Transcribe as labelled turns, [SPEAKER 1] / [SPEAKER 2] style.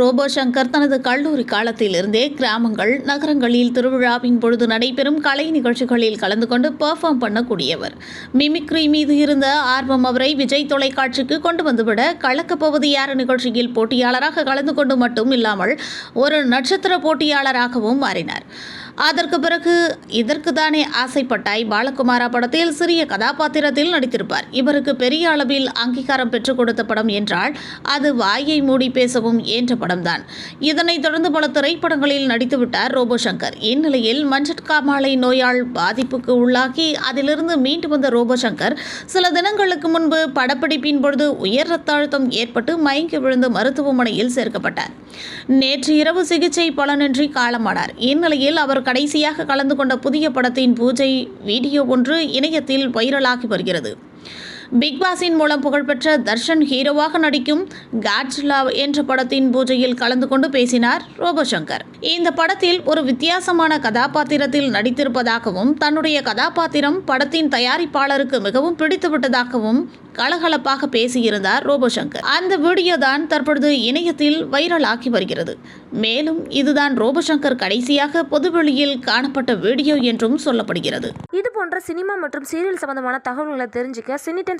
[SPEAKER 1] Robot Shankar தனது கல்லூரி காலத்திலிருந்தே கிராமங்கள் நகரங்களில் திருவிழாவின் பொழுது நடைபெறும் கலை நிகழ்ச்சிகளில் கலந்து கொண்டு பெர்ஃபார்ம் பண்ணக்கூடியவர். மிமிக்ரி மீது இருந்த ஆர்வம் அவரை விஜய் தொலைக்காட்சிக்கு கொண்டு வந்துவிட கலக்கப்போவது யார் நிகழ்ச்சியில் போட்டியாளராக கலந்து கொண்டு மட்டும் இல்லாமல் ஒரு நட்சத்திர போட்டியாளராகவும் மாறினார். அதற்கு பிறகு இதற்கு தானே ஆசைப்பட்டாய் பாலகுமாரா படத்தில் சிறிய கதாபாத்திரத்தில் நடித்திருப்பார். இவருக்கு பெரிய அளவில் அங்கீகாரம் பெற்றுக் கொடுத்த படம் என்றால் அது வாயை மூடி பேசவும் என்ற படம்தான். இதனைத் தொடர்ந்து பல திரைப்படங்களில் நடித்துவிட்டார் ரோபோ சங்கர் இந்நிலையில் மஞ்சட்காமாலை நோயால் பாதிப்புக்கு உள்ளாகி அதிலிருந்து மீண்டு வந்த ரோபோ சங்கர் சில தினங்களுக்கு முன்பு படப்பிடிப்பின் பொழுது உயர் ரத்த அழுத்தம் ஏற்பட்டு மயங்கி விழுந்து மருத்துவமனையில் சேர்க்கப்பட்டார். நேற்று இரவு சிகிச்சை பலனின்றி காலமானார். இந்நிலையில் அவர் கடைசியாக கலந்து கொண்ட புதிய படத்தின் பூஜை வீடியோ ஒன்று இணையத்தில் வைரலாகி வருகிறது. பிக் பாஸின் மூலம் புகழ்பெற்ற தர்ஷன் ஹீரோவாக நடிக்கும் காட்ஜிலா என்ற படத்தின் பூஜையில் கலந்து கொண்டு பேசினார் ரோபோசங்கர். இந்த படத்தில் ஒரு வித்தியாசமான கதாபாத்திரத்தில் நடித்திருப்பதாகவும் தன்னுடைய கதாபாத்திரம் படத்தின் தயாரிப்பாளருக்கு மிகவும் பிடித்துவிட்டதாகவும் கலகலப்பாக பேசியிருந்தார் ரோபோசங்கர். அந்த வீடியோ தான் தற்பொழுது இணையத்தில் வைரலாகி வருகிறது. மேலும் இதுதான் ரோபோசங்கர் கடைசியாக பொதுவெளியில் காணப்பட்ட வீடியோ என்றும் சொல்லப்படுகிறது.
[SPEAKER 2] இது போன்ற சினிமா மற்றும் சீரியல் சம்பந்தமான தகவல்களை தெரிஞ்சுக்க சினிடன்